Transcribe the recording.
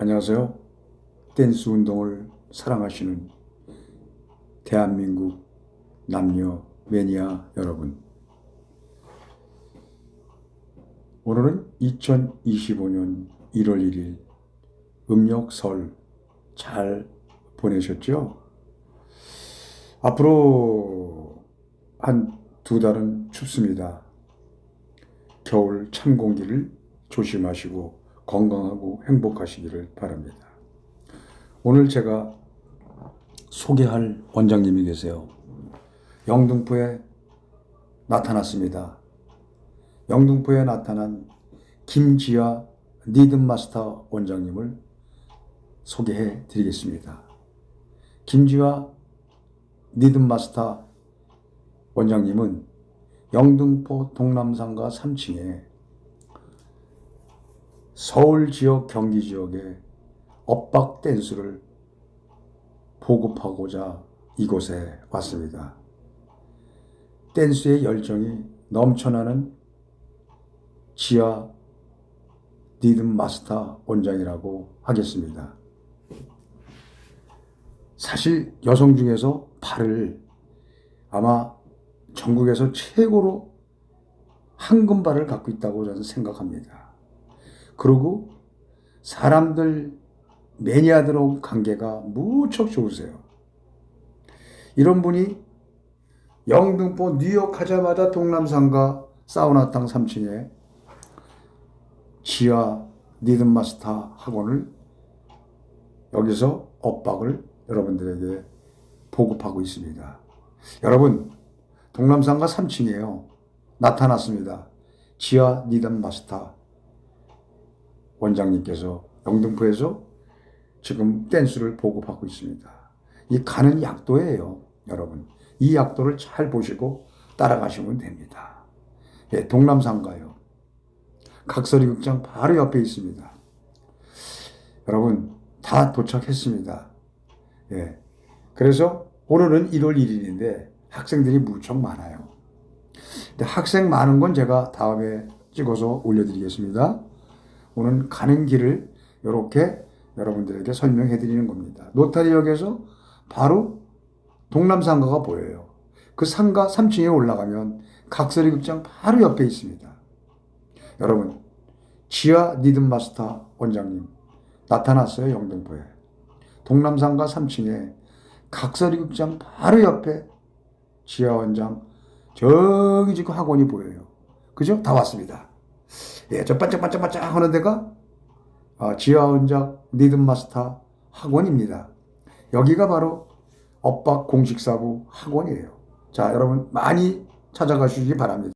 안녕하세요. 댄스 운동을 사랑하시는 대한민국 남녀 매니아 여러분. 오늘은 2025년 1월 1일 음력 설 잘 보내셨죠? 앞으로 한 두 달은 춥습니다. 겨울 찬 공기를 조심하시고 건강하고 행복하시기를 바랍니다. 오늘 제가 소개할 원장님이 계세요. 영등포에 나타났습니다. 영등포에 나타난 김지아 리듬 마스터 원장님을 소개해 드리겠습니다. 김지아 리듬 마스터 원장님은 영등포 동남상가 3층에 서울 지역, 경기 지역에 엇박 댄스를 보급하고자 이곳에 왔습니다. 댄스의 열정이 넘쳐나는 지하 리듬 마스터 원장이라고 하겠습니다. 사실 여성 중에서 발을 아마 전국에서 최고로 황금발을 갖고 있다고 저는 생각합니다. 그리고 사람들 매니아들하고 관계가 무척 좋으세요. 이런 분이 영등포 뉴욕 가자마자 동남상가 사우나탕 3층에 지하 리듬 마스터 학원을 여기서 엇박을 여러분들에게 보급하고 있습니다. 여러분 동남상가 3층이에요. 나타났습니다. 지하 리듬 마스터 원장님께서 영등포에서 지금 댄스를 보급하고 있습니다. 이 가는 약도예요, 여러분. 이 약도를 잘 보시고 따라가시면 됩니다. 예, 동남상가요. 각설이 극장 바로 옆에 있습니다. 여러분, 다 도착했습니다. 예. 그래서 오늘은 1월 1일인데 학생들이 무척 많아요. 근데 학생 많은 건 제가 다음에 찍어서 올려드리겠습니다. 오늘 가는 길을 이렇게 여러분들에게 설명해 드리는 겁니다. 노타리역에서 바로 동남상가가 보여요. 그 상가 3층에 올라가면 각설이 극장 바로 옆에 있습니다. 여러분, 지하 리듬 마스터 원장님 나타났어요, 영등포에. 동남상가 3층에 각설이 극장 바로 옆에 지하 원장 저기 지금 학원이 보여요. 그죠? 다 왔습니다. 예, 저 반짝반짝반짝 하는 데가 어, 지하 원장 리듬 마스터 학원입니다. 여기가 바로 엇박 공식사부 학원이에요. 자, 여러분 많이 찾아가시기 바랍니다.